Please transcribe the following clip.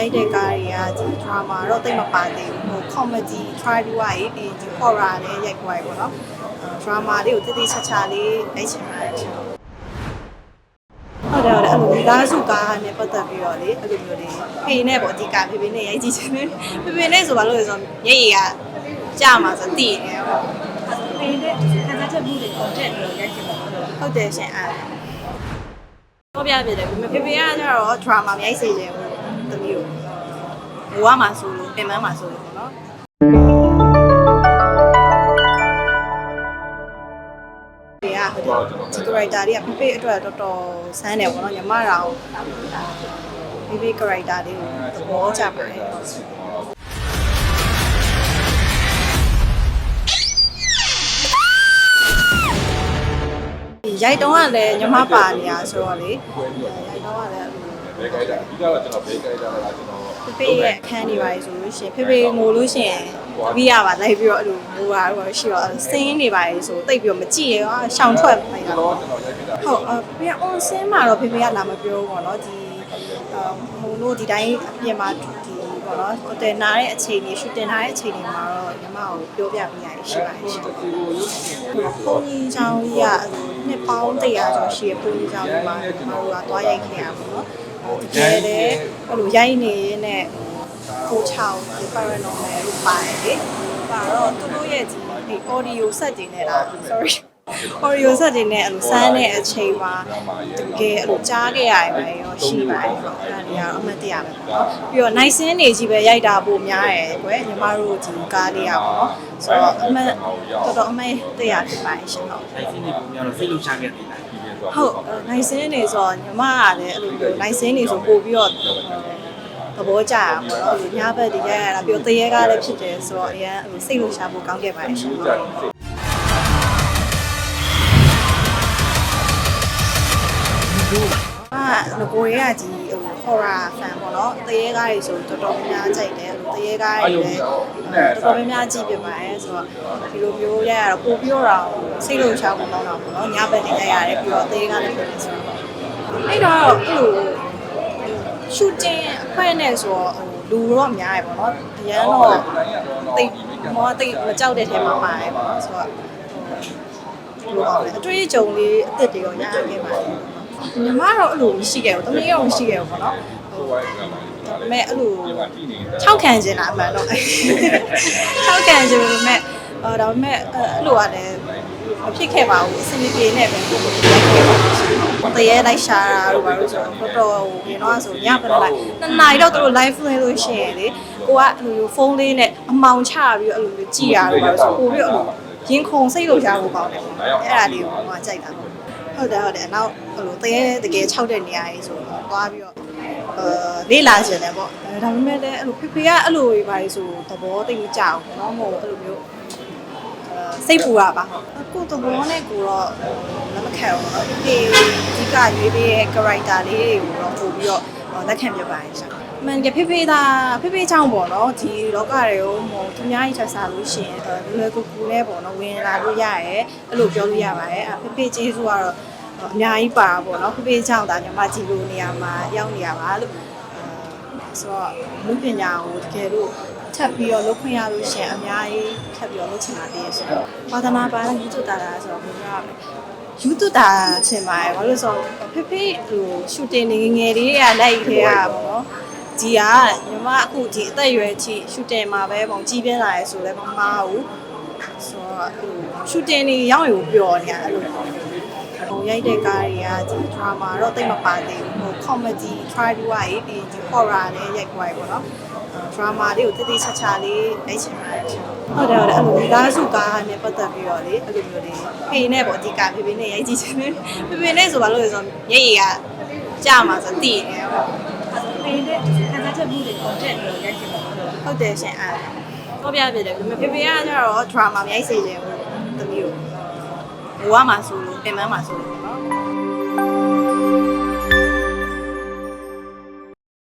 ရိုက်တဲ့ကားတွေကဒီ drama တော့တိတ်မပါသေးဘူးဟို comedy try ပြီးွားရေးပြီးဒီ horror လည်းရိုက်ပွားရေးပေါ့နော်အဲ drama လေးကိုတိတိကျကျလေးရိုက်ချင်ပါတယ်ရှင်ဟုတ်တယ်ဟုတ်တယ်အဲ့လိုဒီကားစုကားနဲ့ပတ်သက်ပြီးတော့လေအဲ့လိုမျိုးလေးဖေနဲ့ပေါ့အဓိကဖေဖေနဲ့ရိုက်ကြည့်ချင်တယ်ဖေဖေနဲ့ဆိုဘာလို့လဲဆိုတော့မျက်ရည်ကကြာမှာဆိုတည်နေတယ်ပေါ့ဖေးတဲ့ခံစားချက်မှုတွေ content တွေရိုက်ချင်ပါဘူးဟုတ်တယ်ရှင်အဲ့တော့ပြပြတယ်ဖေဖေဖေကကျတော့ drama မြိုက်စေတယ်ဟို သမီးကိုဘဝမှာဆိုလို့ပြင်ပန်းမှာဆိုလို့ပေါ့နော်ဒီကဟိုဒီ character တွေကဖေဖေအတွက်တော်တော်ဆန်းတယ်ပေါ့နော်ညီမရာကိုဖေဖေ character လေးကိုသဘောကျပါတယ်ရိုက်တုံးကလည်းညီမပါနေရဆိုတော့လေရိုက်တုံးကလည်း ဘယ်ကြိုက်တာအဓိကတော့ကျွန်တော်ဘယ်ကြိုက်တာလဲကျွန်တော်ဖေဖေရဲ့အခန်းတွေပါလေဆိုလို့ရှိရင်ဖေဖေငိုလို့ရှိရင်တပီးရပါလိုက်ပြီးတော့အဲ့လိုငိုတာတော့ရှိတော့စင်းနေပါလေဆိုတိတ်ပြီးတော့မကြည့်ရတော့ရှောင်ထွက်လိုက်တာတော့ကျွန်တော်ရိုက်ပြတာဟုတ်အဖေက on စင်းမှာတော့ဖေဖေကလာမပြောဘူးပေါ့နော်ဒီဟိုတို့ဒီတိုင်းအပြင်မှာဒီပေါ့နော်ဟိုတယ်နာတဲ့အချိန်ကြီးရှူတင်ထားတဲ့အချိန်တွေမှာတော့ညီမကိုပြောပြပေးရရှိပါတယ်ရှင်ပုံကြီးချောင်းကြီးကအဲ့လိုနှစ်ပေါင်း100ကျော်ရှိရပုံကြီးချောင်းကြီးမှာညီမတို့ကသွားရိုက်ခဲ့ရပါတော့ နော်တကယ်လည်းအဲ့လိုရိုက်နေရင်းနဲ့ကိုချောင်းဒီ paranormal လို့ပါတယ်လေပါတော့သူတို့ရဲ့ဒီ audio set တွေနဲ့လား sorry audio set တွေနဲ့အဲ့လိုစမ်းတဲ့အချိန်မှာတကယ်အဲ့လိုကြားခဲ့ရတယ်ပဲရောရှိပါတယ်ပေါ့အဲ့ဒါတွေကတော့အမှတ်တရပဲပေါ့နော်ပြီးတော့ night scene တွေကြီးပဲရိုက်တာပိုများတယ်ကွယ်ညီမတို့ဒီကားလေးอ่ะပေါ့နော်ဆိုတော့အမှတ်တော်တော်အမှတ်တရဖြစ်ပါတယ်ရှင်ဟုတ်အဲ့ဒီနေပုံများတော့စိတ်လှုပ်ရှားခဲ့တယ်လား ဟုတ်နိုင်စင်းနေဆိုတော့ညီမကလည်းအဲ့လိုမျိုးနိုင်စင်းနေဆိုပို့ပြီးတော့သဘောကျတာပေါ့နော်ညဘက်ဒီရက်ရတာပြီးတော့တရေကားလည်းဖြစ်တယ်ဆိုတော့အရင်စိတ်လို့ရှာဖို့ကောင်းခဲ့ပါတယ်ရှင် ငကိုရဲကဒီဟို horror fan ပေါ့နော်တရေကားတွေဆိုတော်တော်များများကြိုက်တယ်တရေကားတွေလည်းတော်တော်များများကြည့်ပြပါတယ်ဆိုတော့ဒီလိုမျိုးရရတော့ပို့ပြီးတော့စိတ်လို့ရှာဖို့ကောင်းတာပေါ့နော်ညဘက်ဒီရက်ရတယ်ပြီးတော့တရေကားလည်းဖြစ်တယ်ဆိုတော့အဲ့တော့အဲ့လိုရှူတင်အဖွဲ့နဲ့ဆိုတော့ဟိုလူတော့များရယ်ပေါ့နော်အရန်တော့တိတ်မောတိတ်မကြောက်တဲ့ထဲမှာပါတယ်ပေါ့နော်ဆိုတော့ဟိုလိုပါပဲအတွေ့အကြုံလေးအစ်စ်တွေရောရခဲ့ပါတယ် ညီမတော့အဲ့လိုမရှိခဲ့ဘူးတမီးရောမရှိခဲ့ဘူးပေါ့နော်ဟိုဒါပေမဲ့အဲ့လို၆ခံကျင်တာအမှန်တော့၆ခံကျင်ပေမဲ့အော်ဒါပေမဲ့အဲ့လိုကလည်းမဖြစ်ခဲ့ပါဘူးအဆင်ပြေနဲ့ပဲကိုယ်ကိုရိုက်ခဲ့ပါတရေလိုက်ရှာတာတို့ဘာလို့ဆိုတော့တော်တော်ဟိုရင်တော့ဆိုညဘက်လိုက်နှစ်နာရီတော့သူတို့ live လွှင့်လို့ရှိရင်လေကိုကအဲ့လိုဖုန်းလေးနဲ့အမောင်ချပြီးတော့အဲ့လိုကြည်ရတော့ဘာလို့ဆိုပို့ပြီးတော့ရင်ခုန်စိတ်လို့ရှားဖို့ကောင်းတယ်ပေါ့အဲ့ဒါလေးကိုဟိုကကြိုက်တာပေါ့ ဟုတ်တယ်ဟုတ်တယ်နောက်ဟိုလိုတရေတကယ်၆တဲ့နေရာကြီးဆိုတော့သွားပြီးတော့အာလေးလာရှင်တယ်ပေါ့အဲဒါပေမဲ့လည်းအဲ့လိုဖေဖေကအဲ့လိုကြီးပါလေဆိုသဘောတိတ်မကြဘူးเนาะမဟုတ်အဲ့လိုမျိုးစိတ်ပူတာပါကိုသဘောနဲ့ကိုတော့လက်မခံဘူးเนาะဒီအဓိကရွေးပေးရဲ့ character လေးတွေကိုတော့ပို့ပြီးတော့လက်ခံပြပါတယ်ရှာမှန်ကဖေဖေသာဖေဖေချောင်းပေါ့နော်ဒီလောကတွေကိုဟိုသူများကြီးချက်စားလို့ရှိရင်လွယ်လွယ်ကူကူနဲ့ပေါ့နော်ဝင်လာလို့ရရဲအဲ့လိုပြောလို့ရပါတယ်အဖေဖေကျေးဇူးကတော့ အများကြီးပါပေါ့နော်ဖေဖေချောင်းဒါညီမကြည့်လို့နေရာမှာရောက်နေရပါလို့ဆိုတော့လူပညာကိုတကယ်လို့ထပ်ပြီးတော့လုပ်ခွင့်ရလို့ရှိရင်အများကြီးထပ်ပြီးတော့လုပ်ချင်တာတည်းဆိုတော့ဝါသနာပါယူတူတာတာဆိုတော့ဘယ်လိုရမလဲယူတူတာချင်ပါတယ်ဘာလို့ဆိုတော့ဖေဖေဟိုရှူတင်နေငယ်လေးကလိုက်ထဲရပါဘောနော်ဒီကညီမအခုဒီအသက်အရွယ်ချိရှူတင်မှာပဲပုံကြီးပြင်းလာရဲဆိုလည်းမမှားဘူးဆိုတော့ဟိုရှူတင်နေရောက်ရင်ပျော်နေတာအဲ့လို ဟိုရိုက်တဲ့ကားတွေကဒီ drama တော့တိတ်မပါသေးဘူးဟို comedy try ပြီးွားရေးပြီးဒီ horror လည်းရိုက်ပွားရေးပေါ့နော် drama လေးကိုတိတိကျကျလေးလိုက်ချင်ပါတယ်ဟုတ်တယ်ဟုတ်တယ်အဲ့လိုမိသားစုကားနဲ့ပတ်သက်ပြီးတော့လေအဲ့လိုမျိုးလေးဖေနဲ့ပေါ့အဓိကဖေဖေနဲ့ရိုက်ကြည့်ချင်တယ်ဖေဖေနဲ့ဆိုဘာလို့လဲဆိုတော့မျက်ရည်ကကြာမှာဆိုတည်နေတယ်ပေါ့ဖေးတဲ့ခံစားချက်မှုတွေ content တွေရိုက်ချင်ပါဘူးဟုတ်တယ်ရှင်အဲ့တော့ပြပြတယ်ဒါပေမဲ့ဖေဖေကကျတော့ drama မြိုက်စေတယ်ဟိုသမီးကို ဘဝမှာဆိုလို့ပြင်ပန်းမှာဆိုလို့ပေါ့နော်